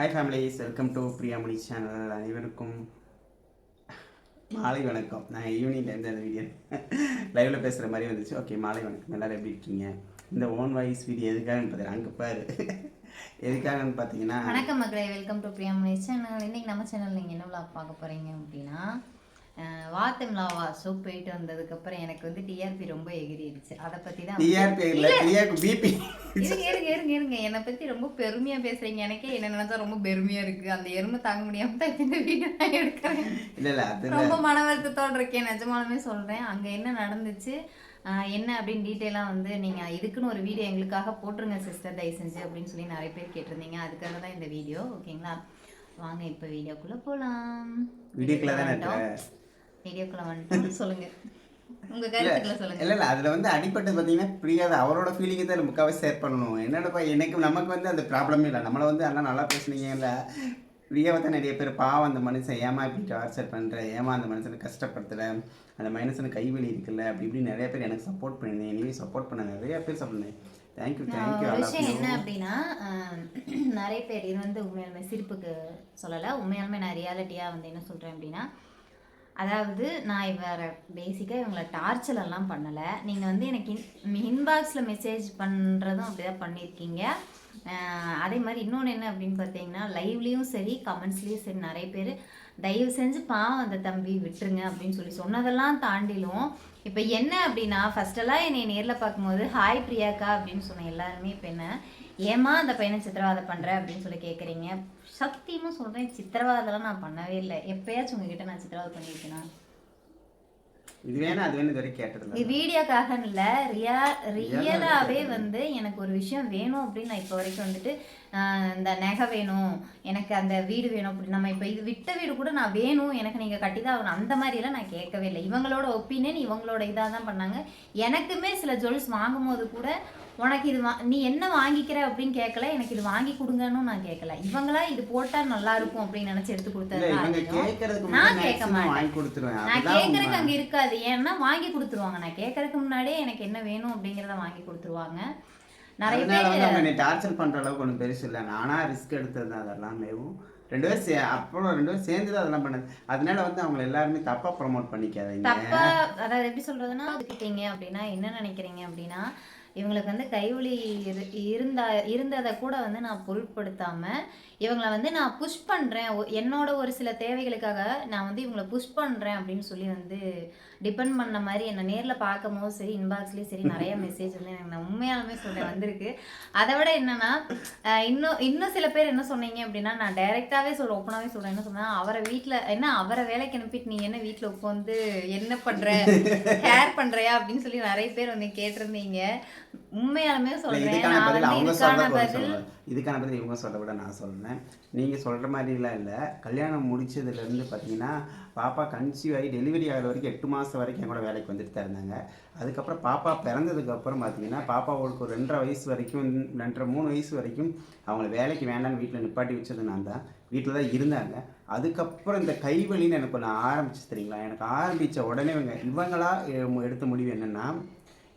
Hi families welcome to Priyamani channel அனைவருக்கும் மாலை வணக்கம். நான் ஈவினிங்லேருந்து அந்த வீடியோ லைவில் பேசுகிற மாதிரி வந்துச்சு. ஓகே மாலை வணக்கம். எல்லோரும் எப்படி இருக்கீங்க? இந்த ஓன் வாய்ஸ் வீடியோ எதுக்காகன்னு பார்த்தீங்கன்னா அங்கே பாரு. எதுக்காகன்னு பார்த்தீங்கன்னா வணக்கம் மக்களே. வெல்கம் டு பிரியாமணி சேனல் இன்னைக்கு நம்ம சேனல் நீங்கள் என்ன விழா பார்க்க போகிறீங்க அப்படின்னா வாத்தம்லாவா ஷோ போயிட்டு வந்ததுக்கப்புறம் எனக்கு வந்து டிஆர்பி ரொம்ப எகிரிடுச்சு. அதை பற்றி தான் டிஆர்பி இல்லை டிஆர்பி பிபி இருங்க இருங்க இருங்க இருங்க. என்னை பற்றி ரொம்ப பெருமையாக பேசுறீங்க. எனக்கே என்ன நினச்சா ரொம்ப பெருமையாக இருக்குது அந்த எருமை தாங்க முடியாம தான் இந்த வீடியோ நான் எடுக்கிறேன். இல்லை இல்லை அது ரொம்ப மன வருத்தத்தோடு இருக்கேன் நிஜமாலுமே சொல்கிறேன் அங்கே என்ன நடந்துச்சு? என்ன அப்படின்னு டீட்டெயிலாக வந்து நீங்கள் இதுக்குன்னு ஒரு வீடியோ எங்களுக்காக போட்டுருங்க சிஸ்டர் தயவு செஞ்சு அப்படின்னு சொல்லி நிறைய பேர் கேட்டிருந்தீங்க. அதுக்காக தான் இந்த வீடியோ ஓகேங்களா? வாங்க இப்போ வீடியோக்குள்ளே போகலாம் வீடியோக்குள்ள தானே வீடியோக்குள்ளே வந்துட்டோம் சொல்லுங்க. உங்கள் கருத்துக்களை சொல்லுங்க. இல்லை இல்லை அதில் வந்து அடிப்பட்டது பார்த்தீங்கன்னா பிரியாத அவரோட ஃபீலிங்கை தான் முக்காவே ஷேர் பண்ணணும். என்னடப்பா எனக்கு நமக்கு வந்து அந்த ப்ராப்ளமே இல்லை. நம்மளை வந்து அண்ணா நல்லா பேசுனீங்க இல்லை பிரியாவை தான் நிறைய பேர் பாவம் அந்த மனுஷன் ஏமா இப்படி டார்ச்சர் பண்ணுற ஏமா அந்த மனுஷனை கஷ்டப்படுத்துற அந்த மனுஷனுக்கு கைவலி இருக்குல்ல அப்படி இப்படி நிறைய பேர் எனக்கு சப்போர்ட் பண்ணிருந்தேன் இனிமே சப்போர்ட் பண்ண நிறைய பேர் சப்போர்ட் தேங்க்யூ தேங்க்யூ விஷயம் என்ன அப்படின்னா நிறைய பேர் இது வந்து உண்மையாலுமே சிரிப்புக்கு சொல்லலை. உண்மையாலுமே நான் ரியாலிட்டியாக வந்து என்ன சொல்கிறேன் அப்படின்னா அதாவது நான் இவரை பேசிக்காக இவங்களை டார்ச்சர் எல்லாம் பண்ணலை. நீங்கள் வந்து எனக்கு இன் இன்பாக்ஸில் மெசேஜ் பண்ணுறதும் அப்படி தான் பண்ணியிருக்கீங்க அதே மாதிரி இன்னொன்று என்ன அப்படின்னு பார்த்தீங்கன்னா லைவ்லேயும் சரி கமெண்ட்ஸ்லேயும் சரி நிறைய பேர் தயவு செஞ்சு பாவம் அந்த தம்பி விட்டுருங்க அப்படின்னு சொல்லி சொன்னதெல்லாம் தாண்டிலும் இப்போ என்ன அப்படின்னா ஃபஸ்ட்டெல்லாம் என்னை நேரில் பார்க்கும்போது ஹாய் பிரியாக்கா அப்படின்னு சொன்ன எல்லாருமே இப்போ என்ன ஏமா அந்த பையனை சித்திரவதை பண்ணுற அப்படின்னு சொல்லி கேட்குறீங்க சத்தியமாக சொல்கிறேன் சித்திரவதைலாம் நான் பண்ணவே இல்லை. எப்பயாச்சும் உங்ககிட்ட நான் சித்திரவதை பண்ணியிருக்கேனா? இது வேணும் அது வேணும் இது வரைக்கும் கேட்டதில்ல. இது வீடியோக்காக இல்லை. ரியா ரியலாகவே வந்து எனக்கு ஒரு விஷயம் வேணும் அப்படின்னு நான் இப்போ வரைக்கும் வந்துட்டு இந்த நகை வேணும் எனக்கு அந்த வீடு வேணும் அப்படி நம்ம இப்போ இது விட்ட வீடு கூட நான் வேணும் எனக்கு நீங்கள் கட்டி தான் ஆகணும். அந்த மாதிரிலாம் நான் கேட்கவே இல்லை. இவங்களோட ஒப்பீனியன் இவங்களோட இதாக தான் பண்ணாங்க. எனக்குமே சில ஜுவல்ஸ் வாங்கும்போது கூட உனக்கு இது வா நீ என்ன வாங்கிக்கிற அப்படின்னு கேட்கல எனக்கு இது வாங்கி கொடுங்கன்னு நான் கேட்கல இவங்களா இது போட்டால் நல்லா இருக்கும் அப்படின்னு நினச்சி எடுத்து கொடுத்தது நான் கேட்க மாட்டேன். நான் கேட்கறதுக்கு. அங்க இருக்காது. ஏன்னா வாங்கி கொடுத்துருவாங்க. நான் கேட்கறதுக்கு முன்னாடியே எனக்கு என்ன வேணும் அப்படிங்கறத வாங்கி கொடுத்துருவாங்க. நிறைய பேர் டார்ச்சர் பண்ற அளவுக்கு ஒன்றும் பெருசு இல்லை. நானா ரிஸ்க் எடுத்தது தான் அதெல்லாமேவும் ரெண்டு பேரும் சே அப்புறம் ரெண்டு பேரும் சேர்ந்து தான் அதெல்லாம் பண்ணது. அதனால வந்து அவங்க எல்லாருமே தப்பா ப்ரோமோட் பண்ணிக்காதீங்க. தப்பா அதாவது எப்படி சொல்றதுன்னா அப்படின்னா என்ன நினைக்கிறீங்க அப்படின்னா இவங்களுக்கு வந்து கைவலி இரு இருந்தா இருந்ததை கூட வந்து நான் பொருட்படுத்தாம இவங்களை வந்து நான் புஷ் பண்றேன். ஒ- என்னோட ஒரு சில தேவைகளுக்காக நான் வந்து இவங்களை புஷ் பண்றேன் அப்படின்னு சொல்லி வந்து டிபெண்ட் பண்ண மாதிரி என்னை நேரில் பார்க்கும் போது சரி இன்பாக்ஸ்லேயும் சரி நிறைய மெசேஜ் வந்து எனக்கு நான் உண்மையாலுமே சொல்கிறேன் வந்திருக்கு. அதை விட என்னன்னா இன்னும் இன்னும் சில பேர் என்ன சொன்னீங்க அப்படின்னா நான் டைரெக்டாகவே சொல்ல ஓப்பனாகவே சொல்கிறேன் என்ன சொன்னா அவரை வீட்டில் என்ன அவரை வேலைக்கு அனுப்பிட்டு நீ என்ன வீட்டில் உட்காந்து என்ன பண்ணுற கேர் பண்ணுறியா அப்படின்னு சொல்லி நிறைய பேர் வந்து கேட்டிருந்தீங்க. உண்மையாலுமே வந்து அவங்க சொல்ல பதில் இதுக்கான பதில் இவங்க சொல்ல விட நான் சொல்றேன். நீங்க சொல்ற மாதிரிலாம் இல்லை. கல்யாணம் முடிச்சதுல இருந்து பார்த்தீங்கன்னா பாப்பா கன்சீவ் ஆகி டெலிவரி ஆகிற வரைக்கும் எட்டு மாசம் வரைக்கும் என் கூட வேலைக்கு வந்துட்டு தான் இருந்தாங்க. அதுக்கப்புறம் பாப்பா பிறந்ததுக்கு அப்புறம் பார்த்தீங்கன்னா பாப்பாவுக்கு ஒரு ரெண்டரை வயசு வரைக்கும் ரெண்டரை மூணு வயசு வரைக்கும் அவங்கள வேலைக்கு வேண்டாம்னு வீட்டில் நிப்பாட்டி வச்சது நான் தான். வீட்டில் தான் இருந்தாங்க. அதுக்கப்புறம் இந்த கைவலின்னு எனக்கு ஒன்று ஆரம்பிச்சு தெரியுங்களா? எனக்கு ஆரம்பித்த உடனே இவங்க இவங்களா எடுத்த முடிவு என்னென்னா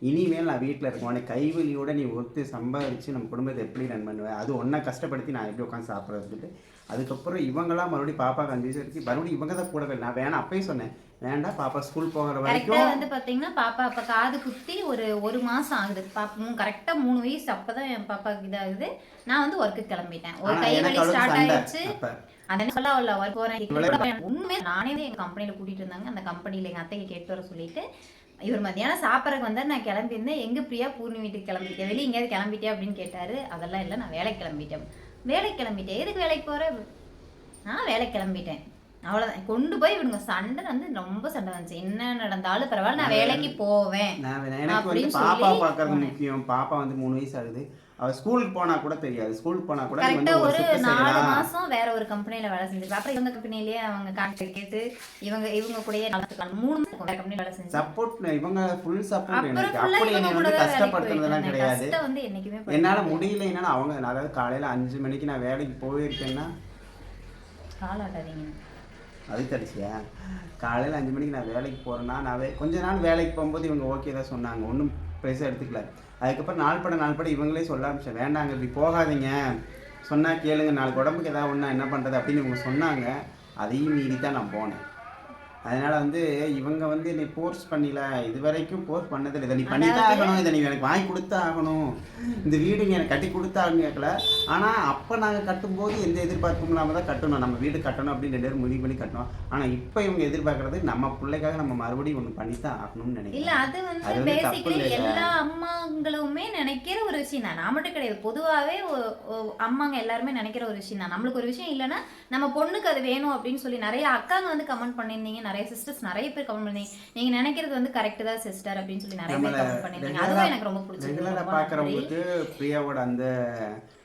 இனிமேல் நான் வீட்டில் இருக்க உடனே கைவலியோட நீ ஒத்து சம்பாதிச்சு நம்ம குடும்பத்தை எப்படி ரன் பண்ணுவேன் அது ஒன்றா கஷ்டப்படுத்தி நான் எப்படி உட்காந்து சாப்பிட்றது அதுக்கப்புறம் இவங்களாம் மறுபடியும் பாப்பா கஞ்சி வச்சு மறுபடியும் இவங்க தான் கூடவே நான் வேணாம் அப்பயே சொன்னேன் வேண்டாம் பாப்பா ஸ்கூல் போகிற வரைக்கும் வந்து பார்த்தீங்கன்னா பாப்பா அப்போ காது குத்தி ஒரு ஒரு மாதம் ஆகுது. பாப்பா கரெக்டாக மூணு வயசு அப்போ தான் என் பாப்பாவுக்கு இதாகுது. நான் வந்து ஒர்க்கு கிளம்பிட்டேன். ஒரு கை வலி ஸ்டார்ட் ஆயிடுச்சு. ஒர்க் போகிறேன் உண்மை நானே எங்கள் கம்பெனியில் கூட்டிகிட்டு இருந்தாங்க. அந்த கம்பெனியில் எங்கள் அத்தைக்கு கேட்டு வர சொல்லிட்டு இவர் மத்தியானம் சாப்பிட்றதுக்கு வந்தால் நான் கிளம்பியிருந்தேன். எங்கே பிரியா பூர்ணி வீட்டுக்கு கிளம்பிட்டேன் வெளியே எங்கேயாவது கிளம்பிட்டே அப்படின்னு கேட்டார். அதெல்லாம் இல்லை நான் வேலைக்கு கிளம்பிட்டேன். வேலைக்கு கிளம்பிட்டேன். எதுக்கு வேலைக்கு போகிற நான் வேலைக்கு கிளம்பிட்டேன். அவ்வளோதான் கொண்டு போய் இவனுங்க சண்டை வந்து ரொம்ப சண்டை வந்துச்சு. என்ன நடந்தாலும் பரவாயில்ல நான் வேலைக்கு போவேன் பாப்பா பார்க்கறது. முக்கியம். பாப்பா வந்து மூணு வயசு ஆகுது. அவ ஸ்கூலுக்கு போனா கூட தெரியாது. ஸ்கூலுக்கு போனா கூட கரெக்டா ஒரு நாலு மாசம் வேற ஒரு கம்பெனில வேலை செஞ்சிருப்பேன் அப்புறம் இவங்க கம்பெனிலேயே அவங்க கான்ட்ராக்ட் கேட்டு இவங்க இவங்க கூடயே நடந்துக்கலாம் மூணு மாசம் வேற கம்பெனில வேலை செஞ்சேன் சப்போர்ட் இவங்க ஃபுல் சப்போர்ட் எனக்கு. அப்படி என்னை வந்து கஷ்டப்படுத்துறதெல்லாம். கிடையாது. வந்து என்னைக்குமே என்னால. முடியல என்னன்னா அவங்க அதாவது காலையில அஞ்சு மணிக்கு நான் வேலைக்கு போயிருக்கேன்னா காலாட்டாதீங்க அது தடிச்சியா காலையில அஞ்சு மணிக்கு நான் வேலைக்கு போறேன்னா நான் கொஞ்ச நாள் வேலைக்கு போகும்போது இவங்க ஓகே தான் சொன்னாங்க. ஒன்றும் பெருசாக எடுத்துக்கல. அதுக்கப்புறம் நாள் பட நாள் பட இவங்களே சொல்ல ஆரம்பிச்சேன் வேண்டாங்க இப்படி போகாதீங்க? சொன்னால் கேளுங்க நாளைக்கு உடம்புக்கு ஏதாவது ஒன்றா என்ன பண்ணுறது அப்படின்னு இவங்க சொன்னாங்க. அதையும் மீறி தான் நான் போனேன். அதனால் வந்து இவங்க வந்து என்னை ஃபோர்ஸ் பண்ணல. இது வரைக்கும் ஃபோர்ஸ் பண்ணதில்லை. இதை நீ பண்ணி தான் ஆகணும். இதை நீ எனக்கு வாங்கி கொடுத்தா ஆகணும் இந்த வீடு நீ எனக்கு கட்டி கொடுத்தாங்க கேட்கல. ஆனால் அப்போ நாங்கள் கட்டும்போது எந்த எதிர்பார்ப்பும் இல்லாமல் தான் கட்டணும். நம்ம வீடு கட்டணும் அப்படின்னு ரெண்டு பேரும் முடிவு பண்ணி கட்டணும் ஆனால் இப்போ இவங்க எதிர்பார்க்கறது நம்ம பிள்ளைக்காக நம்ம மறுபடியும் ஒன்று பண்ணி தான் ஆகணும்னு நினைக்கிறேன். அது வந்து பேசிக்கலி? எல்லா அம்மாங்களுமே நினைக்கிற ஒரு விஷயம் தான். நான் மட்டும் கிடையாது. பொதுவாகவே அம்மாங்க எல்லாருமே நினைக்கிற ஒரு விஷயம் தான். நம்மளுக்கு ஒரு விஷயம் இல்லைன்னா நம்ம பொண்ணுக்கு அது வேணும் அப்படின்னு சொல்லி நிறைய அக்காங்க வந்து கமெண்ட் பண்ணியிருந்தீங்க நிறைய சிஸ்டர்ஸ் நிறைய பேர் கமெண்ட் பண்ணீங்க நீங்க நினைக்கிறது வந்து கரெக்ட் தான் சிஸ்டர் அப்படின்னு சொல்லி நிறைய பேர் கமெண்ட் அதுவும் எனக்கு ரொம்ப பிடிச்சிருக்கு. பார்க்குறவங்களுக்கு பிரியாவோட அந்த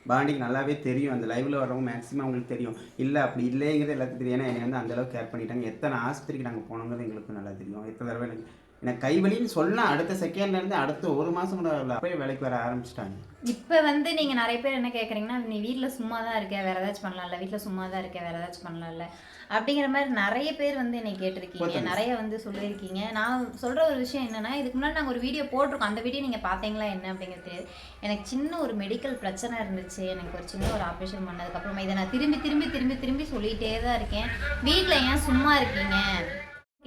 பாண்டிங் நல்லாவே தெரியும். அந்த லைவ்ல வரவங்க மேக்ஸிமம் அவங்களுக்கு தெரியும். இல்லை அப்படி இல்லைங்கிறது எல்லாத்துக்கும் தெரியும். ஏன்னா என்னை வந்து அந்த அளவுக்கு கேர் பண்ணிட்டாங்க. எத்தனை ஆஸ்பத்திரிக்கு நாங்கள் போனோங்கிறது எங்களுக்கு நல்லா தெரியும். எத்தனை தடவை எனக்கு எனக்கு கைவலின்னு சொன்னா அடுத்த செகண்ட்ல இருந்து அடுத்த ஒரு மாசம் கூட வரல அப்பயே வேலைக்கு வர ஆரம்பிச்சிட்டாங்க. இப்போ வந்து நீங்க நிறைய பேர் என்ன கேக்குறீங்கன்னா நீ வீட்ல சும்மா தான் இருக்க வேற ஏதாச்சும் பண்ணலாம்ல. வீட்ல சும்மா தான் இருக்க வேற ஏதாச்சும் பண்ணலாம்ல. அப்படிங்கிற மாதிரி நிறைய பேர் வந்து என்னை கேட்டிருக்கீங்க. நிறைய வந்து சொல்லியிருக்கீங்க. நான் சொல்ற ஒரு விஷயம் என்னன்னா இதுக்கு முன்னாடி நாங்கள் ஒரு வீடியோ போட்டிருக்கோம். அந்த வீடியோ நீங்க பாத்தீங்களா என்ன அப்படிங்கிறது தெரியாது. எனக்கு சின்ன ஒரு மெடிக்கல் பிரச்சனை இருந்துச்சு. எனக்கு ஒரு சின்ன ஒரு ஆப்ரேஷன் பண்ணதுக்கப்புறமா இதை நான் திரும்பி திரும்பி திரும்பி திரும்பி சொல்லிட்டே தான் இருக்கேன். வீட்டில் ஏன் சும்மா இருக்கீங்க?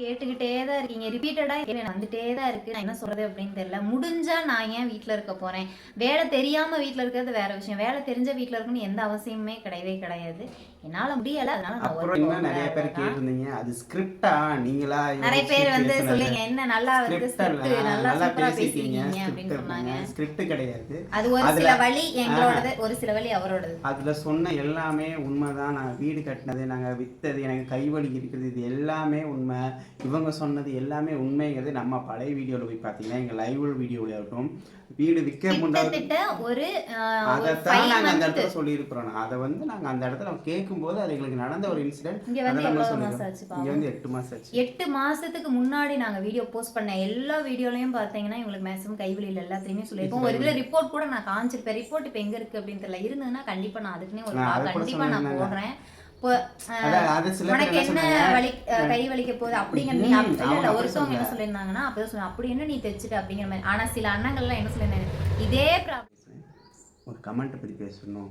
கேட்டுக்கிட்டே தான் இருக்கீங்க. ரிப்பீட்டடா வந்துட்டே தான் இருக்கு. நான் என்ன சொல்றது அப்படின்னு தெரியல. முடிஞ்சா நான் ஏன் வீட்டில் இருக்க போறேன்? வேலை தெரியாம வீட்டில் இருக்கிறது வேற விஷயம். வேலை தெரிஞ்ச வீட்டில் இருக்குன்னு எந்த அவசியமுமே கிடையவே கிடையாது. என்னால முடியல அதனால நான் அப்புறம் நிறைய பேர். கேட்டிருந்தீங்க? அது ஸ்கிரிப்டா நீங்களா நிறைய பேர் வந்து சொல்லுங்க என்ன நல்லா வந்து ஸ்கிரிப்ட் நல்லா சூப்பரா பேசிருக்கீங்க அப்படின்னு சொன்னாங்க. ஸ்கிரிப்ட் கிடையாது. அது ஒரு சில வழி எங்களோடது ஒரு சில வழி அவரோடது. அதில் சொன்ன எல்லாமே உண்மைதான் நான் வீடு கட்டினது நாங்கள் விற்றது எனக்கு கைவலி இருக்கிறது இது எல்லாமே உண்மை. இவங்க சொன்னது எல்லாமே உண்மைங்கிறது நம்ம பழைய வீடியோவில் போய் பார்த்தீங்கன்னா எங்கள் லைவ் வீடியோவில் இருக்கட்டும் வீடு விற்க முன்னாடி ஒரு அதைத்தான் நாங்கள் அந்த. இடத்துல சொல்லியிருக்கிறோம். அதை வந்து நாங்கள் அந்த இடத்துல கேட்கும்போது அது எங்களுக்கு நடந்த ஒரு இன்சிடென்ட் இங்க வந்து நம்ம எவ்வளவு மாசம் ஆச்சு இங்கே வந்து எட்டு மாதம் ஆச்சு. எட்டு மாசத்துக்கு முன்னாடி நாங்க வீடியோ போஸ்ட் பண்ண எல்லா வீடியோலயும் பாத்தீங்கன்னா இவங்களுக்கு மேக்ஸிமம் கைவெளியில எல்லாத்தையுமே சொல்லியிருப்போம் ஒரு இதுல ரிப்போர்ட் கூட நான் காமிச்சிருப்பேன். ரிப்போர்ட் இப்ப எங்க இருக்கு அப்படின்னு தெரியல. இருந்ததுன்னா கண்டிப்பா நான் அதுக்குன்னே ஒரு கண்டிப்பா நான் போடுறேன். உனக்கு என்ன வலி கை வலிக்க போகுது அப்படிங்கிற நீ இல்ல, ஒருத்தவங்க என்ன. சொல்லியிருந்தாங்கன்னா அப்பதான் அப்படி என்ன நீ தைச்சிட்ட அப்படிங்கிற மாதிரி. ஆனா சில அண்ணங்கள்லாம் என்ன சொல்லியிருந்தாங்க? இதே ப்ராப்ளம் ஒரு கமெண்ட்டை பற்றி பேசணும்.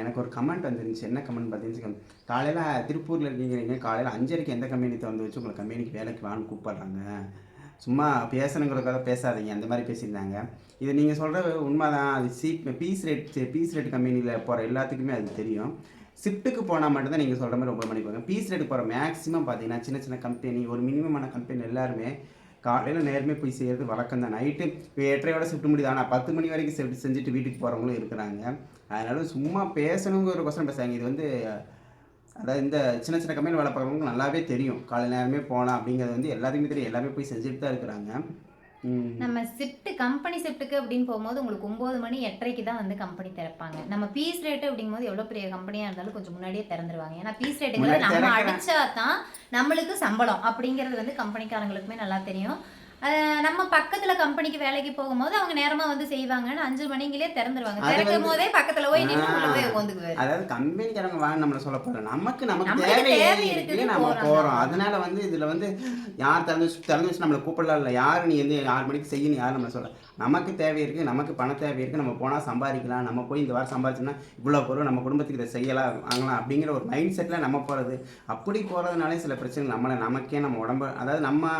எனக்கு ஒரு கமெண்ட் வந்துருந்துச்சு. என்ன கமெண்ட் பார்த்தீங்கன்னு காலையில் திருப்பூரில் இருக்கீங்கிறீங்க. காலையில் அஞ்சரைக்கு எந்த கம்பெனி வந்து வச்சு உங்களை கம்பெனிக்கு வேலைக்கு வான்னு கூப்பிட்றாங்க. சும்மா பேசணுங்கிறதுக்காக பேசாதீங்க. அந்த மாதிரி பேசியிருந்தாங்க. இது நீங்கள் சொல்கிற உண்மைதான். அது C piece rate piece rate கம்பெனியில் போகிற எல்லாத்துக்குமே அது தெரியும். ஷிஃப்ட்டுக்கு போனால் மட்டும்தான் நீங்கள் சொல்கிற மாதிரி ரொம்ப பண்ணிப்பாங்க பீஸ் ரேட் போகிற மேக்ஸிமம் பார்த்தீங்கன்னா சின்ன சின்ன கம்பெனி ஒரு மினிமமான கம்பெனி எல்லாருமே காலையில் நேர்மே போய் செய்கிறது வழக்கம் தான் நைட்டு இப்போ எட்டரையோட ஷிஃப்ட் முடியுது. ஆனால் பத்து மணி வரைக்கும் ஷிஃப்ட் செஞ்சுட்டு வீட்டுக்கு போகிறவங்களும் இருக்கிறாங்க. அதனால சும்மா பேசணுங்கிற ஒரு கொஸ்டின் பேசுகிறாங்க இது வந்து அதாவது இந்த சின்ன சின்ன கம்பெனி வேலை பார்க்குறவங்களுக்கு நல்லாவே தெரியும். காலை நேரமே போகலாம் அப்படிங்கிறது வந்து எல்லாத்துக்குமே தெரியும். எல்லாமே போய் செஞ்சுட்டு தான் இருக்கிறாங்க. நம்ம ஷிஃப்ட் கம்பெனி ஷிஃப்ட்டுக்கு அப்படின்னு போகும்போது உங்களுக்கு ஒம்பது மணி எட்டரைக்கு தான் வந்து கம்பெனி திறப்பாங்க. நம்ம பீஸ் ரேட்டு அப்படிங்கும்போது எவ்வளோ பெரிய கம்பெனியாக இருந்தாலும் கொஞ்சம் முன்னாடியே திறந்துருவாங்க. ஏன்னா பீஸ் ரேட்டுங்கிறது நம்ம அடிச்சா தான் நம்மளுக்கு சம்பளம் அப்படிங்கிறது வந்து கம்பெனிக்காரங்களுக்குமே நல்லா தெரியும். நம்ம பக்கத்துல கம்பெனிக்கு வேலைக்கு போகும்போது அவங்க நேரமா வந்து செய்வாங்கன்னு அஞ்சு மணிங்களே திறந்துருவாங்க. திறக்கும் போதே பக்கத்துல போய் நின்று உள்ள போய். உட்காந்துக்குவாரு அதாவது கம்பெனிக்காரங்க வாங்க நம்மளை சொல்ல போகிறோம் நமக்கு நமக்கு தேவை இருக்கு நம்ம போறோம். அதனால வந்து இதில் வந்து யார் திறந்து திறந்து வச்சு நம்மளை கூப்பிடலாம் இல்லை. யார் நீ வந்து ஆறு மணிக்கு செய்யணும் யார் நம்மளை சொல்ல. நமக்கு தேவை இருக்குது நமக்கு பண தேவை இருக்குது நம்ம போனால் சம்பாதிக்கலாம். நம்ம போய் இந்த வாரம் சம்பாதிச்சோம்னா இவ்வளோ பொருள் நம்ம குடும்பத்துக்கு இதை செய்யலாம் வாங்கலாம் அப்படிங்கிற ஒரு மைண்ட் செட்டில் நம்ம போகிறது அப்படி போகிறதுனாலே சில பிரச்சனை நம்மளை நமக்கே நம்ம உடம்பு அதாவது நம்ம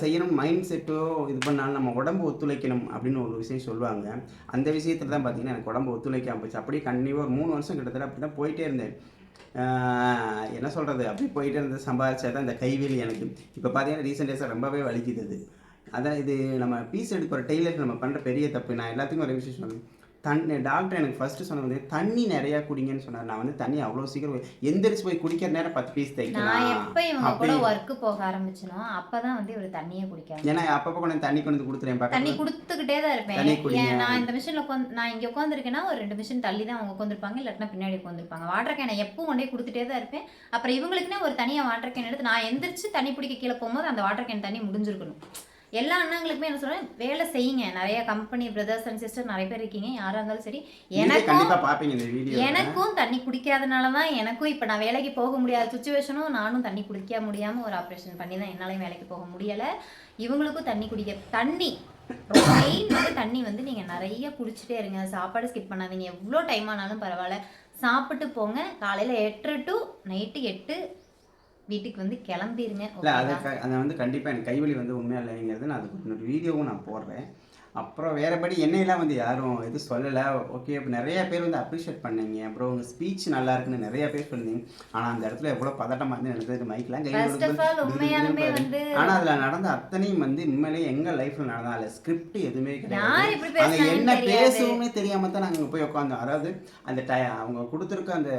செய்யணும் மைண்ட் செட்டோ இது பண்ணாலும் நம்ம உடம்பு ஒத்துழைக்கணும் அப்படின்னு ஒரு விஷயம் சொல்லுவாங்க. அந்த விஷயத்தில் தான் பார்த்தீங்கன்னா எனக்கு உடம்பு ஒத்துழைக்காம போச்சு. அப்படியே கண்டிப்பாக ஒரு மூணு வருஷம் கிட்டத்தட்ட அப்படி தான் போயிட்டே இருந்தேன். என்ன சொல்கிறது அப்படி போயிட்டே இருந்து சம்பாதிச்சா தான் இந்த கைவேலி எனக்கு. இப்போ பார்த்தீங்கன்னா ரீசெண்ட் டேஸாக ரொம்பவே வலிக்குது அதான் இது நம்ம பீஸ் எடுக்கிற டெய்லருக்கு நம்ம பண்ணுற பெரிய தப்பு. நான் எல்லாத்துக்கும் ஒரு விஷயம் சொன்னேன் தண்ணி டாக்டர் எனக்கு ஃபஸ்ட்டு சொன்னது தண்ணி நிறையா குடிங்கன்னு சொன்னார். நான் வந்து தண்ணி அவ்வளோ சீக்கிரம் எந்திரிச்சு போய் குடிக்கிற நேரம் பத்து பீஸ் நான் தைக்கலாம் எப்ப இவங்க கூட ஒர்க் போக ஆரம்பிச்சனோ அப்பதான் வந்து இவர் தண்ணியே குடிக்காம ஏன்னா அப்பப்போ கொண்டு தண்ணி கொண்டு வந்து கொடுத்துறேன் தண்ணி பக்கத்தில் கொடுத்துக்கிட்டே தான் இருப்பேன். தண்ணி நான் இந்த மிஷினில் உட்காந்து நான் இங்கே உட்காந்துருக்கேன்னா ஒரு ரெண்டு மிஷின் தள்ளி தான் அவங்க உட்காந்துருப்பாங்க இல்லாட்டினா பின்னாடி உட்காந்துருப்பாங்க வாட்டர் கேனை எப்பவும் கொண்டே கொடுத்துட்டே தான் இருப்பேன். அப்புறம் இவங்களுக்குன்னே ஒரு தனியாக வாட்டர் கேன் எடுத்து நான் எந்திரிச்சு தண்ணி பிடிக்க கீழே போகும்போது அந்த வாட்டர் கேன் தண்ணி முடிஞ்சிருக்கணும். எல்லா அண்ணங்களுக்குமே என்ன சொல்றேன் வேலை செய்யுங்க. நிறைய கம்பெனி பிரதர்ஸ் அண்ட் சிஸ்டர் நிறைய பேர் இருக்கீங்க. யாரா இருந்தாலும் சரி எனக்கும் எனக்கும் தண்ணி குடிக்காதனால தான் எனக்கும் இப்போ நான் வேலைக்கு போக முடியாத சுச்சுவேஷனும் நானும் தண்ணி குடிக்க முடியாமல் ஒரு ஆப்ரேஷன் பண்ணி தான் என்னாலையும் வேலைக்கு போக முடியலை. இவங்களுக்கும் தண்ணி குடிக்க தண்ணி மெயின் வந்து தண்ணி வந்து நீங்கள் நிறைய குடிச்சிட்டே இருங்க. சாப்பாடு ஸ்கிப் பண்ணாதீங்க. எவ்வளோ டைம் ஆனாலும் பரவாயில்ல. சாப்பிட்டு போங்க. காலையில் எட்டு டு நைட்டு எட்டு வீட்டுக்கு வந்து கிளம்பிருங்க இல்லை அதை அதை வந்து கண்டிப்பாக எனக்கு கைவலி வந்து உண்மையாக இல்லைங்கிறது நான் அதுக்கு இன்னொரு வீடியோவும் நான் போடுறேன். அப்புறம் வேறபடி என்னையெல்லாம் வந்து யாரும் எதுவும் சொல்லலை. ஓகே இப்போ நிறைய பேர் வந்து அப்ரிஷியேட் பண்ணீங்க. அப்புறம் உங்கள் ஸ்பீச் நல்லா இருக்குன்னு நிறைய பேர் சொன்னீங்க. ஆனால் அந்த இடத்துல எவ்வளோ பதட்டமாக இருந்து all, உண்மையாலுமே வந்து ஆனால் அதில் நடந்த அத்தனையும் வந்து உண்மையிலேயே எங்கள் லைஃப்பில் நடந்தா அதில் ஸ்கிரிப்ட் எதுவுமே கிடையாது. அங்கே என்ன தெரியாது. பேசுவோமே தெரியாம தான் நாங்கள் போய் உட்காந்தோம் அதாவது அந்த டை அவங்க கொடுத்துருக்க அந்த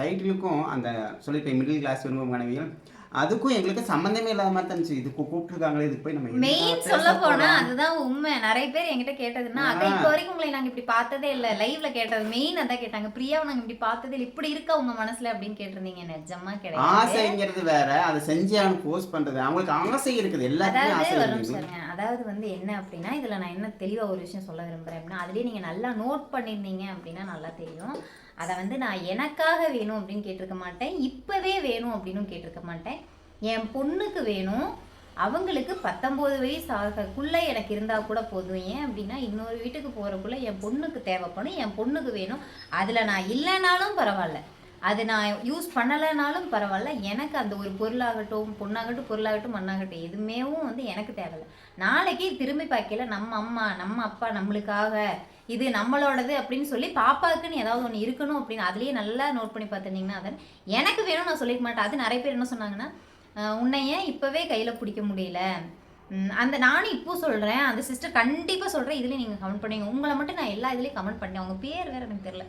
டைட்டிலுக்கும் அந்த சொல்லியிருப்பேன் மிடில் கிளாஸ் விரும்பும் மனைவியும் அதுக்கும் எங்களுக்கு சம்மந்தமே இல்லாத மாதிரி தான் இருந்துச்சு. இது கூ- கூப்பிட்டுருக்காங்களே இதுக்கு போய் நம்ம மெயின் சொல்ல போனா? அதுதான் உண்மை. நிறைய பேர் என்கிட்ட கேட்டதுன்னா அக்கா. இப்போ வரைக்கும் உங்களை நாங்க இப்படி பார்த்ததே இல்ல. லைவ்ல கேட்டது மெயின் அதான் கேட்டாங்க. பிரியாவை நாங்க இப்படி பார்த்ததே இல்ல. இப்படி இருக்கா உங்க மனசுல? அப்படின்னு கேட்டிருந்தீங்க. நிஜமா கிடையாது. ஆசைங்கிறது வேற. அதை செஞ்சு அவன் போஸ்ட் பண்றது. அவங்களுக்கு ஆசை இருக்குது. எல்லாத்துக்கும் ஆசை இருக்குது. அதாவது வந்து என்ன அப்படின்னா இதுல நான் என்ன தெளிவா ஒரு விஷயம் சொல்ல விரும்புறேன் அப்படின்னா அதுலயே நீங்க நல்லா நோட் பண்ணிருந்தீங்க அப்படின்னா நல்லா தெரியும். அதை வந்து நான் எனக்காக வேணும் அப்படின்னு கேட்டிருக்க மாட்டேன். இப்போவே வேணும் அப்படின்னு கேட்டிருக்க மாட்டேன். என் பொண்ணுக்கு வேணும். அவங்களுக்கு பத்தொம்போது வயசு ஆகக்குள்ளே எனக்கு இருந்தால் கூட போதும். ஏன் அப்படின்னா இன்னொரு வீட்டுக்கு போகிறக்குள்ளே என் பொண்ணுக்கு தேவைப்படும். என் பொண்ணுக்கு வேணும். அதில் நான் இல்லைனாலும் பரவாயில்ல. அது நான் யூஸ் பண்ணலைனாலும் பரவாயில்ல. எனக்கு அந்த ஒரு பொருளாகட்டும் பொண்ணாகட்டும் பொருளாகட்டும் மண்ணாகட்டும் எதுவுமேவும் வந்து எனக்கு தேவையில்ல. நாளைக்கு திரும்பி பார்க்கல நம்ம அம்மா நம்ம அப்பா நம்மளுக்காக இது நம்மளோடது அப்படின்னு சொல்லி பாப்பாக்குன்னு ஏதாவது ஒன்று இருக்கணும் அப்படின்னு அதுலேயே நல்லா நோட் பண்ணி பார்த்துருந்தீங்கன்னா அதை எனக்கு வேணும் நான் சொல்லிக்க மாட்டேன். அது நிறைய பேர் என்ன சொன்னாங்கன்னா உன்னை ஏன் இப்போவே கையில் பிடிக்க முடியல? அந்த நானும் இப்போ சொல்கிறேன் அந்த சிஸ்டர் கண்டிப்பாக சொல்கிறேன் இதுலேயும் நீங்கள் கமெண்ட் பண்ணீங்க உங்களை மட்டும் நான் எல்லா இதுலேயும் கமெண்ட் பண்ணேன். உங்கள் பேர் வேறு எனக்கு தெரில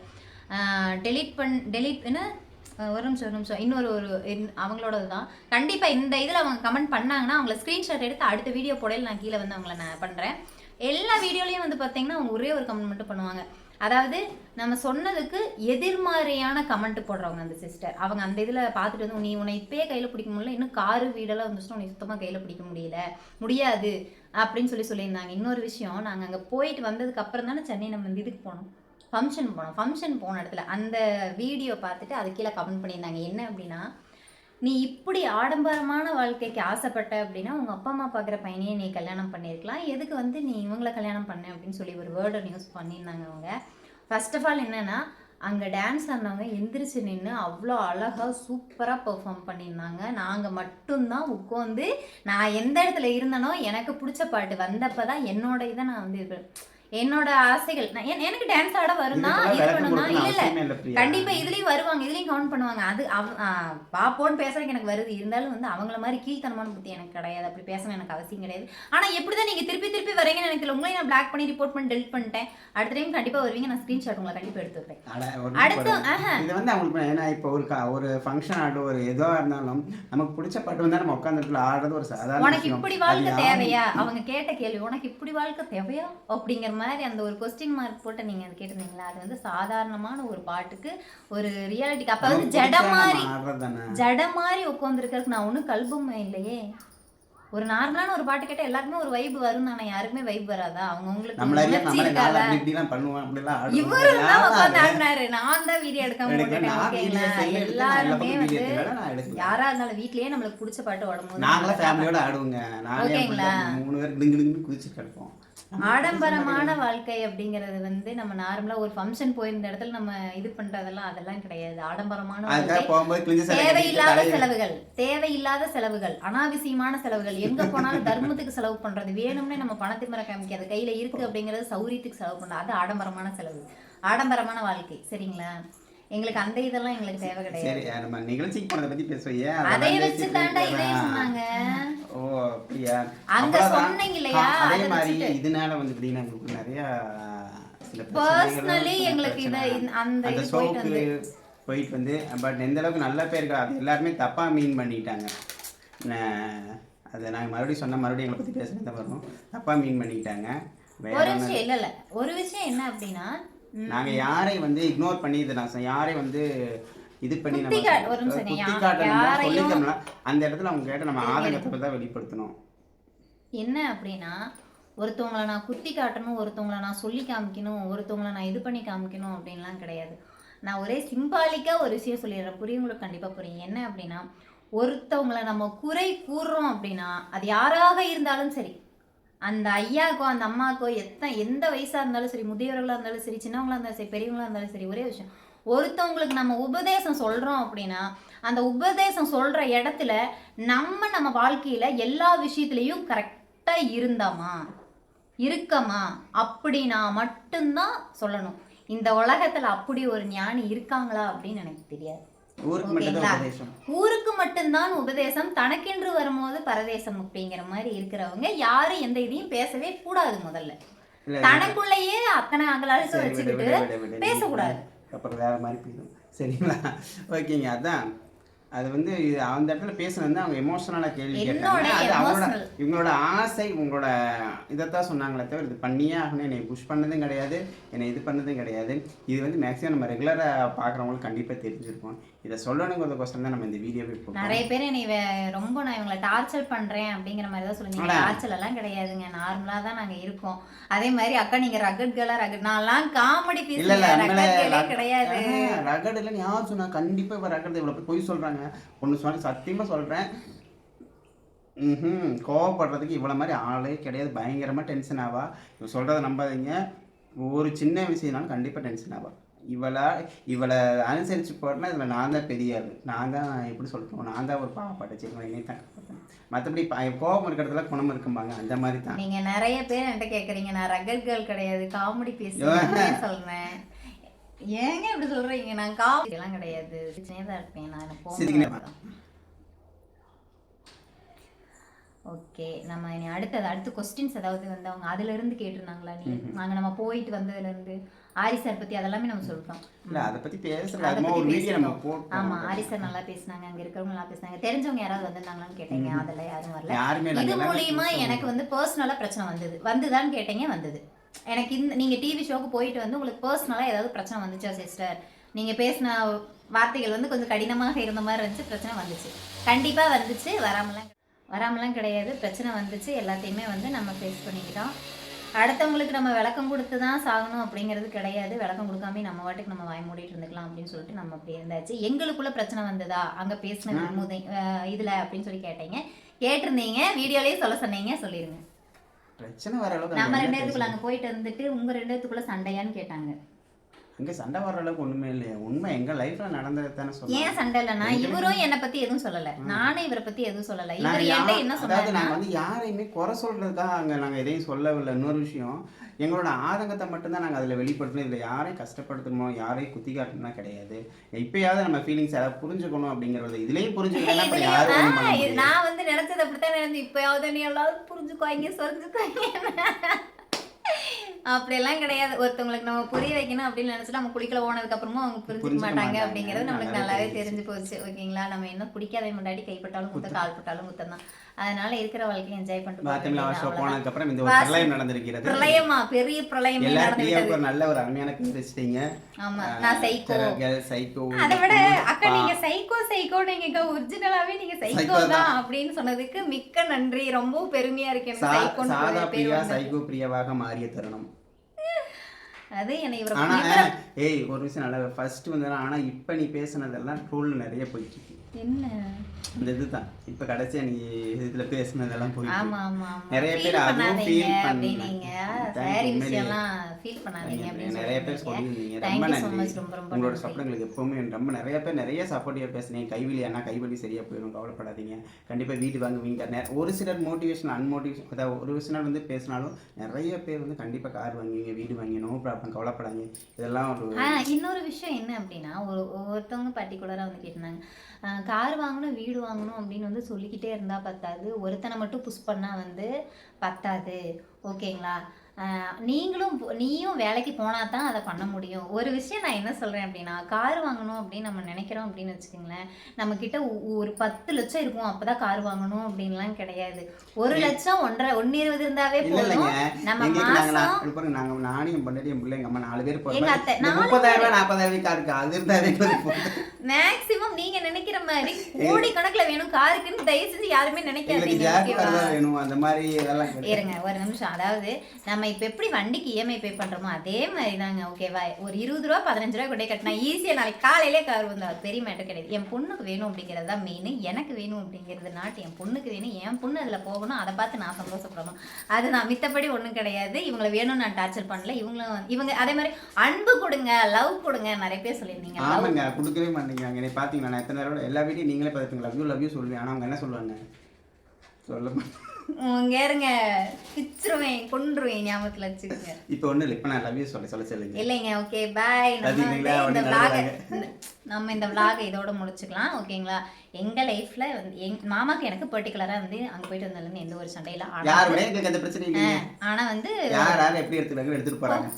டெலீட் பண் டெலீட் என்ன? ஒரு நிமிஷம் ஒரு நிமிஷம். இன்னொரு ஒரு இன்- அவங்களோடது தான். கண்டிப்பாக இந்த இதில் அவங்க கமெண்ட் பண்ணாங்கன்னா அவங்கள ஸ்க்ரீன்ஷாட் எடுத்து அடுத்த வீடியோ போடையில் நான் கீழே வந்து அவங்கள நான் பண்ணுறேன் எல்லா வீடியோலையும் வந்து பார்த்தீங்கன்னா அவங்க ஒரே ஒரு கமெண்ட் மட்டும் பண்ணுவாங்க. அதாவது நம்ம சொன்னதுக்கு எதிர்மறையான கமெண்ட் போடுறவங்க அந்த சிஸ்டர் அவங்க அந்த இதில் பார்த்துட்டு வந்து நீ உன்னை இப்பயே கையில் பிடிக்க முடியல. இன்னும் காரு வீடெல்லாம் வந்துச்சுன்னா உன்னை சுத்தமாக கையில் பிடிக்க முடியல. முடியாது. அப்படின்னு சொல்லி சொல்லியிருந்தாங்க. இன்னொரு விஷயம் நாங்கள் அங்கே போயிட்டு வந்ததுக்கு அப்புறம் தானே சென்னை நம்ம இந்த இதுக்கு போனோம். ஃபங்க்ஷன் போனோம். ஃபங்க்ஷன் போன இடத்துல அந்த வீடியோ பார்த்துட்டு அது கீழே கமெண்ட் பண்ணியிருந்தாங்க. என்ன அப்படின்னா நீ இப்படி ஆடம்பரமான வாழ்க்கைக்கு ஆசைப்பட்ட அப்படின்னா உங்கள் அப்பா அம்மா பார்க்குற பையனையே நீ கல்யாணம் பண்ணியிருக்கலாம். எதுக்கு வந்து நீ இவங்கள கல்யாணம் பண்ண அப்படின்னு சொல்லி ஒரு வேர்டை நியூஸ் பண்ணியிருந்தாங்க அவங்க. ஃபர்ஸ்ட் ஆஃப் ஆல் என்னென்னா அங்கே டான்ஸ் ஆடினவங்க எந்திரிச்சு நின்று அவ்வளோ அழகாக சூப்பராக பெர்ஃபார்ம் பண்ணியிருந்தாங்க. நாங்கள் மட்டும்தான் உட்காந்து நான் எந்த இடத்துல இருந்தனோ எனக்கு பிடிச்ச பாட்டு வந்தப்போ தான் என்னோட இதை நான் வந்து இது என்னோட ஆசைகள். நான் என்- எனக்கு டான்ஸ் ஆட வரும் தான் இது கொடுக்கணும் இல்லை. இல்லை. கண்டிப்பா இதுலயும் வருவாங்க இதுலயும் கவுண்ட் பண்ணுவாங்க. அது பாப்போன்னு பேசுறதுக்கு எனக்கு வருது. இருந்தாலும் வந்து அவங்கள மாதிரி கீழ்த்தனமான புத்தி எனக்கு கிடையாது. அப்படி பேசணும் எனக்கு அவசியம் கிடையாது. ஆனா எப்படிதான் நீங்க திருப்பி திருப்பி வரீங்கன்னு எனக்கு உங்களையும் நான் பிளாக் பண்ணி ரிப்போர்ட் பண்ணி டெலிட் பண்ணிட்டேன். அடுத்த டைம் கண்டிப்பா வருவீங்க. நான் ஸ்கிரீன்ஷாட் உங்களை கண்டிப்பா எடுத்து வைப்பேன். அடுத்து இது வந்து அவங்களுக்கு ஏன்னா இப்போ ஒரு ஒரு ஃபங்க்ஷன் ஆடு ஒரு எதுவாக இருந்தாலும் நமக்கு பிடிச்ச பாட்டு வந்தால் நம்ம உட்காந்துருக்கல ஆடுறது ஒரு சாதாரண உனக்கு. இப்படி வாழ்க்கை தேவையா? அவங்க கேட்ட கேள்வி உனக்கு இப்படி வாழ்க்கை தேவையா? அப்படிங்கிற மாதிரி அந்த ஒரு கொஸ்டின் மார்க் போட்டு நீங்க அது கேட்டிருந்தீங்களா அது வந்து சாதாரணமான ஒரு பாட்டுக்கு ஒரு ரியாலிட்டிக்கு அப்ப வந்து ஜட மாதிரி. ஜட மாதிரி உட்காந்துருக்கிறதுக்கு நான் ஒன்றும் கல்புமே இல்லையே ஒரு நார்மலான ஒரு பாட்டு கேட்டால் எல்லாருக்குமே ஒரு வைப் வரும் தானே யாருக்குமே வைப் வராதா அவங்க உங்களுக்கு. இவரு தான் உட்காந்து? ஆடினாரு நான் தான் வீடியோ எடுக்காம போட்டுட்டேன் ஓகேங்களா எல்லாருமே வந்து. யாரா இருந்தாலும் வீட்லயே நம்மளுக்கு பிடிச்ச பாட்டு உடம்பு நாங்களாம் ஃபேமிலியோட ஆடுவோங்க ஓகேங்களா? மூணு பேர் டிங்கு டிங்குன்னு குதிச்சு கிடப்போம் ஆடம்பரமான வாழ்க்கை அப்படிங்கிறது வந்து நம்ம நார்மலா ஒரு ஃபங்க்ஷன் போயிருந்த இடத்துல நம்ம இது பண்றதெல்லாம் அதெல்லாம் கிடையாது. ஆடம்பரமான தேவையில்லாத செலவுகள். தேவையில்லாத செலவுகள். அனாவசியமான செலவுகள். எங்க போனாலும் தர்மத்துக்கு செலவு பண்றது. வேணும்னே நம்ம பணத்தை மர காமிக்காது. கையில இருக்கு அப்படிங்கறது சௌரியத்துக்கு செலவு பண்றது. அது ஆடம்பரமான செலவு. ஆடம்பரமான வாழ்க்கை. சரிங்களா? எங்களுக்கு அந்த இதெல்லாம் எங்களுக்கு தேவை கிடையாது. சரி. நம்ம நிகழ்ச்சிக்கு போனதை பத்தி பேசுவோம். அதை வச்சு தாண்டா இருக்கா? சொன்னாங்க. ஓ அப்படியா? அங்க. சொன்னீங்க இல்லையா, அதே மாதிரி. இதனால வந்து பார்த்தீங்கன்னா உங்களுக்கு நிறைய சில பர்சனலி எங்களுக்கு இதை அந்த இது போயிட்டு வந்து. போயிட்டு வந்து பட் எந்த அளவுக்கு நல்ல பேர் இருக்கா அது எல்லாருமே தப்பா மீன் பண்ணிட்டாங்க அதை நாங்கள் மறுபடியும் சொன்ன மறுபடியும் எங்களை பற்றி பேசுறது தான் வரும் தப்பா மீன் பண்ணிக்கிட்டாங்க. வேற ஒரு விஷயம் இல்ல இல்ல. ஒரு விஷயம் என்ன அப்படின்னா ம், நாங்க யாரை வந்து இக்னோர் பண்ணி இதை நான் யாரை வந்து இது பண்ணி நம்ம ஒரு சொல்லிட்டோம்னா அந்த இடத்துல அவங்க கேட்ட நம்ம ஆதங்கத்தை தான் வெளிப்படுத்தணும். என்ன அப்படின்னா ஒருத்தவங்கள நான் குத்தி காட்டணும் ஒருத்தவங்கள நான் சொல்லி காமிக்கணும் ஒருத்தவங்கள நான் இது பண்ணி காமிக்கணும் அப்படின்லாம் கிடையாது. நான் ஒரே சிம்பாலிக்காக ஒரு விஷயம் சொல்லிடுறேன். புரியும் உங்களுக்கு கண்டிப்பாக புரியும். என்ன அப்படின்னா ஒருத்தவங்கள நம்ம குறை கூறுறோம் அப்படின்னா அது யாராக இருந்தாலும் சரி அந்த ஐயாக்கோ அந்த அம்மாக்கோ எத்தனை எந்த வயசா இருந்தாலும் சரி முதியவர்களா இருந்தாலும் சரி சின்னவங்களா இருந்தாலும் சரி பெரியவங்களா இருந்தாலும் சரி ஒரே விஷயம். ஒருத்தவங்களுக்கு நம்ம உபதேசம் சொல்றோம் அப்படின்னா அந்த உபதேசம் சொல்ற இடத்துல நம்ம நம்ம வாழ்க்கையில எல்லா விஷயத்துலயும் கரெக்டா இருந்தாமா? இருக்கமா? அப்படின்னா மட்டும்தான் சொல்லணும். இந்த உலகத்துல அப்படி ஒரு ஞானி இருக்காங்களா அப்படின்னு எனக்கு தெரியாது. ஊருக்கு மட்டும்தான் உபதேசம். தனக்கென்று வரும்போது பரதேசம் அப்படிங்கிற மாதிரி இருக்கிறவங்க யாரும் எந்த இதையும் பேசவே கூடாது முதல்ல. தனக்குள்ளேயே அத்தனை விடு, வச்சுக்கிட்டு. பேசக்கூடாது. அப்புறம் வேறு மாதிரி போயிடும். சரிங்களா? ஓகேங்க அதான். அது வந்து இது அந்த இடத்துல பேசுனது வந்து அவங்க எமோஷனலாக கேள்வி கேட்டாங்க. அது அவங்களோட. இவங்களோட ஆசை உங்களோட இதைத்தான் சொன்னாங்களே தவிர இது பண்ணியே ஆகணும். என்னை புஷ் பண்ணதும் கிடையாது என்னை இது பண்ணதும் கிடையாது. இது வந்து மேக்ஸிமம் நம்ம ரெகுலராக பார்க்குறவங்களுக்கு கண்டிப்பாக தெரிஞ்சிருக்கும். இதை சொல்லணுங்கிறதுக்கோசரம் தான் நம்ம இந்த வீடியோவே போட்டோம். நிறைய பேர் என்னை ரொம்ப நான் இவங்களை டார்ச்சர் பண்றேன் அப்படிங்கிற மாதிரி தான் சொல்லுங்க டார்ச்சர் எல்லாம் கிடையாதுங்க. நார்மலா தான் நாங்க இருக்கோம். அதே மாதிரி அக்கா நீங்க ரகட் ரகட் நான்லாம் காமெடி இல்ல இல்ல கிடையாது. ரகட் இல்லைன்னு யார் சொன்னா? கண்டிப்பா இப்ப ரகட் இவ்வளவு பொய் சொல்றாங்க. ஒண்ணு சொன்ன சத்தியமா சொல்றேன். ம் கோவப்படுறதுக்கு இவ்வளோ மாதிரி ஆளே கிடையாது. பயங்கரமாக டென்ஷன் ஆவா. இவ சொல்கிறத நம்பாதீங்க. ஒரு சின்ன விஷயம்னாலும் கண்டிப்பாக டென்ஷன் ஆவா. இவளை இவளை அனுசரித்து போறேன்னா இதில் நான் தான் பெரிய ஆளு நான் தான் எப்படி சொல்லட்டும் நான் தான் ஒரு பாவப்பட்ட சின்ன என்னை தான். மற்றபடி கோபம் இருக்கிறதுல குணம் இருக்கும்பாங்க. அந்த மாதிரி தான். நீங்க நிறைய பேர் என்கிட்ட கேக்குறீங்க. நான் ரகட் கேர்ள் கிடையாது. காமெடி பேசுறேன். சொல்றேன். ஏங்க இப்படி சொல்றீங்க? நான் காமெடி எல்லாம் கிடையாது. தான் இருப்பேன். நான். போக ஓகே நம்ம இனி அடுத்தது அடுத்த கொஸ்டின்ஸ் ஏதாவது வந்து அவங்க அதுல இருந்து கேட்டிருந்தாங்களா நீ? நாங்க நம்ம போயிட்டு வந்ததுல இருந்து ஆரி சார் பத்தி அதெல்லாமே நம்ம சொல்லிட்டோம் இல்லை அதை பத்தி. போட்டோம். ஆமா ஆரி சார் நல்லா பேசுனாங்க. அங்க இருக்கிறவங்க நல்லா பேசுனாங்க. தெரிஞ்சவங்க யாராவது வந்திருந்தாங்களான்னு கேட்டீங்க. அதெல்லாம் யாரும் வரல. இது மூலியமா எனக்கு வந்து பர்சனலா பிரச்சனை வந்தது. வந்துதான்னு கேட்டீங்க வந்தது. எனக்கு இந்த நீங்க டிவி ஷோக்கு போயிட்டு வந்து உங்களுக்கு பர்சனலா ஏதாவது பிரச்சனை வந்துச்சா சிஸ்டர் நீங்க பேசின வார்த்தைகள் வந்து கொஞ்சம் கடினமாக இருந்த மாதிரி இருந்துச்சு பிரச்சனை வந்துச்சு. கண்டிப்பா வந்துச்சு வராமலாம் வராமலாம் கிடையாது. பிரச்சனை வந்துச்சு எல்லாத்தையுமே வந்து நம்ம ஃபேஸ் பண்ணிக்கிட்டோம். அடுத்தவங்களுக்கு நம்ம விளக்கம் கொடுத்து தான் சாகணும் அப்படிங்கிறது கிடையாது. விளக்கம் கொடுக்காம நம்ம வாட்டுக்கு நம்ம வாய் மூடிட்டு இருந்துக்கலாம் அப்படின்னு சொல்லிட்டு நம்ம அப்படி இருந்தாச்சு. எங்களுக்குள்ள பிரச்சனை வந்ததா? அங்க பேசின இதுல அப்படின்னு சொல்லி கேட்டீங்க. கேட்டிருந்தீங்க வீடியோலயே சொல்ல சொன்னீங்க சொல்லிருங்க. பிரச்சனை வர அளவுக்கு நம்ம ரெண்டு பேத்துக்குள்ள அங்க போயிட்டு இருந்துட்டு உங்க ரெண்டு பேத்துக்குள்ள சண்டையான்னு கேட்டாங்க. இங்க சண்டை வர அளவுக்கு ஒண்ணுமே இல்லையா. உண்மை எங்க லைஃப்ல நடந்தது தானே சொல்றேன் ஏன் சண்டை இல்லைன்னா இவரும் என்னை பத்தி எதுவும் சொல்லல. நானும் இவரை பத்தி எதுவும் சொல்லல. இவர் யா- என்ன அதாவது சொன்னாருன்னா நாங்க வந்து யாரையுமே குறை சொல்றதுக்காக அங்க நாங்க எதையும் சொல்லவில்லை. இன்னொரு விஷயம் எங்களோட ஆதங்கத்தை மட்டும்தான் நாங்க அதுல வெளிப்படுத்தணும். இதுல யாரையும் கஷ்டப்படுத்தணும் யாரையும் குத்தி காட்டணும்னா கிடையாது. இப்பயாவது நம்ம ஃபீலிங்ஸ் யாராவது புரிஞ்சுக்கணும் அப்படிங்கறது இதுலயும் புரிஞ்சுக்கணும். அப்புறம் யாரும். நான் வந்து நினைச்சது அப்படித்தான். நினைச்சு இப்பயாவது நீ எல்லாரும் புரிஞ்சுக்குவாங்க சொரிஞ்சுக்குவாங்க. அப்படியெல்லாம் கிடையாது. ஒருத்தவங்களுக்கு நம்ம புரிய வைக்கணும் அப்படின்னு நினைச்சு நம்ம குளிக்கல போனதுக்கு அப்புறமும் அவங்க புரிஞ்சுக்க மாட்டாங்க. அப்படிங்கிறது நம்மளுக்கு நல்லாவே. தெரிஞ்சு போச்சு. ஓகேங்களா? நம்ம என்ன பிடிக்காத முன்னாடி கைப்பட்டாலும் குத்த. கால் பட்டாலும் குத்தம் தான் அதனால இருக்கிற வாழ்க்கையை என்ஜாய் பண்ணிட்டு. போனதுக்கு அப்புறம் இந்த ஒரு பிரளயம் நடந்திருக்கிறது. பிரளயமா பெரிய பிரளயமே எல்லா நடந்து பிரியாவுக்கு விட்டது ஒரு நல்ல ஒரு அருமையான பேர் வச்சிட்டீங்க ஆமா நான் சைக்கோ சைக்கோ அதை விட அக்கா நீங்க சைக்கோ சைக்கோ நீங்க ஒரிஜினலாவே நீங்க சைக்கோ தான். அப்படின்னு சொன்னதுக்கு மிக்க நன்றி. ரொம்ப பெருமையா இருக்கு எனக்கு சா- சைக்கோன்னு சாதா ஒரு பேர் பிரியா. சைக்கோ பிரியாவாக மாறிய தருணம். அது என்னை இவரை ஆனா ஏய் ஒரு விஷயம் நல்லா ஃபர்ஸ்ட் வந்து ஆனா இப்ப நீ பேசுனதெல்லாம் ட்ரோல் நிறைய போயிட்டு இருக்கு. என்ன? இந்த இதுதான். இப்ப கடைசியா நீ இதுல பேசுனதெல்லாம் போயிட்டு ஆமா ஆமா ஆமா. நிறைய பேர் அதுவும் பண்ணாதீங்க feel பண்ண- அப்படின்னீங்க. Thank sorry. விஷயம்லாம் ஃபீல் பண்ணாதீங்க நிறைய பேர் சொல்லியிருந்தீங்க. ரொம்ப நன்றி. உங்களோட. சப்போர்ட் எப்பவுமே ரொம்ப நிறைய பேர் நிறைய சப்போர்ட்டிவா பேசுனீங்க. கைவலி அண்ணா கைவலி சரியா போயிடும் கவலைப்படாதீங்க. கண்டிப்பா வீட்டுக்கு வாங்க வீங்க நெ- ஒரு சிலர் மோட்டிவேஷன் அன்மோட்டிவேஷன் அதாவது ஒரு சிலர் வந்து பேசினாலும் நிறைய பேர் வந்து கண்டிப்பா கார் வாங்குவீங்க வீடு வாங்கி நோ ப்ராப்ளம் கவலைப்படாதீங்க. இதெல்லாம் ஒரு இன்னொரு விஷயம் என்ன அப்படின்னா ஒரு ஒருத்தவங்க பர்டிகுலராக வந்து கேட்டிருந்தாங்க. கார் வாங்கணும் வீடு வாங்கணும் அப்படின்னு வந்து சொல்லிக்கிட்டே இருந்தால் பத்தாது. ஒருத்தனை மட்டும் புஷ் பண்ணால் வந்து பத்தாது. ஓகேங்களா நீங்களும் நீயும் வேலைக்கு போனால் தான் அதை பண்ண முடியும். ஒரு விஷயம் நான் என்ன சொல்கிறேன் அப்படின்னா கார் வாங்கணும் அப்படின்னு நம்ம நினைக்கிறோம் அப்படின்னு வச்சுக்கோங்களேன். நம்மக்கிட்ட ஒரு பத்து லட்சம் இருக்கும் அப்போ தான் கார் வாங்கணும் அப்படின்லாம் கிடையாது. ஒரு லட்சம் ஒன்றரை ஒன்று இருபது இருந்தாவே போதும். நம்ம மாசம் இது பாருங்க நாங்க நானும் என் பொண்டாட்டி என் பிள்ளை எங்க அம்மா நாலு பேர் எங்க அத்தை, முப்பதாயிரம் நாற்பதாயிரம் இருக்கு? அது இருந்தாவே போதும். மேக்ஸிமம் நீங்க நினைக்கிற மாதிரி கோடி கணக்குல வேணும் காருக்குன்னு தயவு செஞ்சு யாருமே நினைக்காதீங்க அந்த மாதிரி இதெல்லாம். இருங்க ஒரு நிமிஷம். அதாவது நம்ம நம்ம இப்போ எப்படி வண்டிக்கு இஎம்ஐ பே பண்ணுறோமோ அதே மாதிரி தாங்க ஓகேவா ஒரு இருபது ரூபா பதினஞ்சு ரூபா கூட கட்டினா ஈஸியாக நாளைக்கு காலையிலே கார் வந்து அது பெரிய மேட்டர் கிடையாது. என் பொண்ணுக்கு வேணும் அப்படிங்கிறது தான் மெயின் எனக்கு வேணும் அப்படிங்கிறது நாட்டு என் பொண்ணுக்கு வேணும் என் பொண்ணு அதில் போகணும் அதை பார்த்து நான் சந்தோஷப்படணும் அதுதான் மித்தபடி ஒன்றும் கிடையாது. இவங்களை வேணும் நான் டார்ச்சர் பண்ணல. இவங்களும் இவங்க அதே மாதிரி அன்பு கொடுங்க லவ் கொடுங்க நிறைய பேர் சொல்லியிருந்தீங்க. ஆமாங்க கொடுக்கவே மாட்டீங்க. அங்கே பார்த்தீங்களா நான் எத்தனை தடவை எல்லா வீட்டையும் நீங்களே பார்த்துங்களா லவ் யூ லவ் யூ சொல்லுவேன். ஆனால் அவங்க என்ன சொல்லுவாங்க? சொல்ல மாட்டேன் உங்க இருங்க பிச்சிருவேன் கொன்றுவேன் ஞாபகத்துல வச்சுக்கோங்க. இப்போ ஒன்றும் இல்லை இப்போ நான் லவ் யூ சொல்ல சொல்ல சொல்லுங்க. இல்லைங்க ஓகே பாய் நம்ம இந்த vlog. நம்ம இந்த vlog இதோட முடிச்சுக்கலாம் ஓகேங்களா எங்க லைஃப்ல வந்து எங் மாமாக்கு எனக்கு பர்டிகுலரா வந்து அங்க போயிட்டு வந்ததுல எந்த ஒரு சண்டையில ஆனா யார் விட ஆனா வந்து யார் யார் எப்படி எடுத்துக்கிறாங்க எடுத்துட்டு போறாங்க.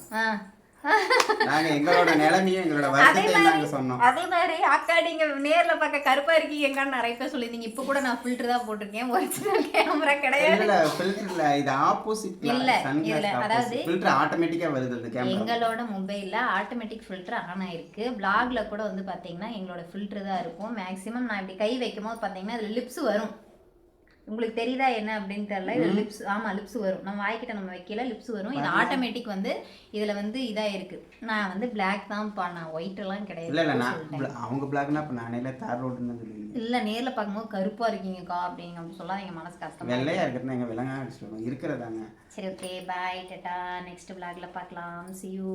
நாங்க எங்களோட நிலைமையும் எங்களோட நாங்க மாதிரி சொன்னோம். அதே மாதிரி அக்கா நீங்க நேர்ல பார்க்க கருப்பா இருக்கீங்கன்னு நிறைய பேர் சொல்லியிருந்தீங்க. இப்போ கூட நான் ஃபில்டர் தான் போட்டிருக்கேன். ஒரிஜினல் கேமரா கிடையாது. இல்ல ஃபில்டர்ல இது ஆப்போசிட் இல்ல, இல்ல, அதாவது- ஃபில்டர் ஆட்டோமேட்டிக்கா வருது அந்த கேமரா எங்களோட மொபைலில் ஆட்டோமேட்டிக் ஃபில்டர் ஆன் ஆயிருக்கு. பிளாக்ல கூட வந்து பார்த்தீங்கன்னா எங்களோட ஃபில்டர் தான் இருக்கும். மேக்ஸிமம் நான் இப்படி கை வைக்கும் போது பார்த்தீங்கன்னா அதில் லிப்ஸ் வரும். உங்களுக்கு தெரியுதா என்ன அப்படின்னு தெரியல. இது லிப்ஸ் ஆமா லிப்ஸ் வரும். நம்ம வாய்க்கிட்ட நம்ம வைக்கல லிப்ஸ் வரும். இது ஆட்டோமேட்டிக் வந்து இதுல வந்து இதா இருக்கு நான் வந்து பிளாக் தான் நான் ஒயிட் எல்லாம் கிடையாது இல்ல இல்ல நான் அவங்க பிளாக்னா அப்ப நானே தார் ரோடுன்னு சொல்லுவீங்க. இல்ல நேர்ல பார்க்கும்போது கருப்பா இருக்கீங்கக்கா அப்படிங்க அப்படி சொல்லாதீங்க மனசு கஷ்டமா வெள்ளையா இருக்கிறது எங்க விலங்கா அடிச்சிருவோம் இருக்கிறதாங்க சரி ஓகே பாய் டட்டா நெக்ஸ்ட் vlogல பார்க்கலாம். You.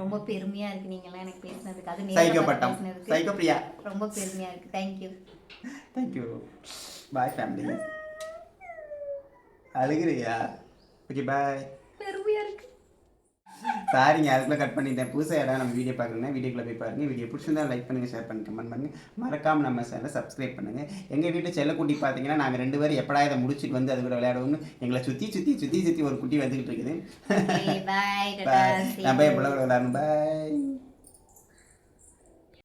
ரொம்ப பெருமையா இருக்கு நீங்கெல்லாம் எனக்கு பேசுனதுக்கு. அது நேர்ல பேசுனதுக்கு. ரொம்ப பெருமையா இருக்கு. Thank you thank you bye family அழுகிறியா? Okay bye சாரிங்க அதுக்குள்ள கட் பண்ணிட்டேன். புதுசாக யாராவது நம்ம வீடியோ பார்க்குறேன்னா வீடியோக்குள்ள போய் பாருங்க. வீடியோ பிடிச்சிருந்தா லைக் பண்ணுங்க ஷேர் பண்ணுங்க கமெண்ட் பண்ணுங்க. மறக்காம நம்ம சேனலை சப்ஸ்கிரைப் பண்ணுங்க. எங்க வீட்டு செல்லக்குட்டி பார்த்தீங்கன்னா நாங்கள் ரெண்டு பேரும் எப்படா இதை முடிச்சிட்டு வந்து அது கூட விளையாடுவோம்னு எங்களை சுற்றி சுற்றி சுற்றி சுற்றி ஒரு குட்டி வந்துகிட்டு இருக்குது. நான் போய் பிள்ளை விளையாடணும் பாய்